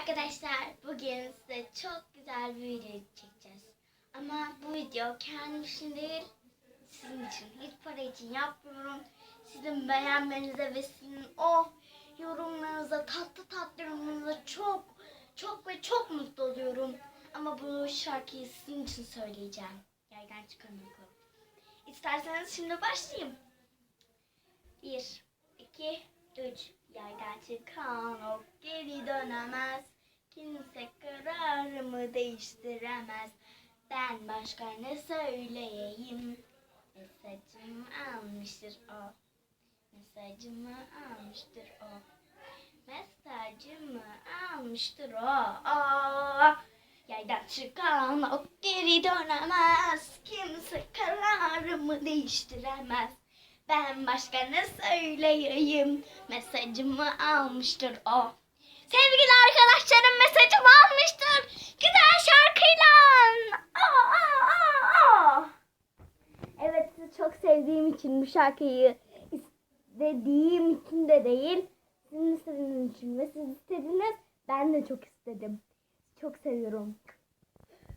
Arkadaşlar bugün size çok güzel bir video çekeceğiz. Ama bu video kendim için değil, sizin için. Hiç para için yapmıyorum. Sizin beğenmenize ve sizin o yorumlarınıza, tatlı tatlı yorumlarınıza çok, çok ve çok mutlu oluyorum. Ama bu şarkıyı sizin için söyleyeceğim. Yerden bakalım. İsterseniz şimdi başlayayım. Bir, iki, üç. Yerden çıkan ok geri dönemez. Kimse kararımı değiştiremez. Ben başka ne söyleyeyim? Mesajımı almıştır o. Mesajımı almıştır o. Mesajımı almıştır o. o. Yerden çıkan ok geri dönemez. Kimse kararımı değiştiremez. Ben başka ne söyleyeyim? Mesajımı almıştır o. Sevgili arkadaşlarım mesajımı almıştır. Güzel şarkıyla. Aa, aa, aa, aa. Evet sizi çok sevdiğim için bu şarkıyı istediğim için de değil. Sizin istediğiniz için ve siz istediniz. Ben de çok istedim. Çok seviyorum.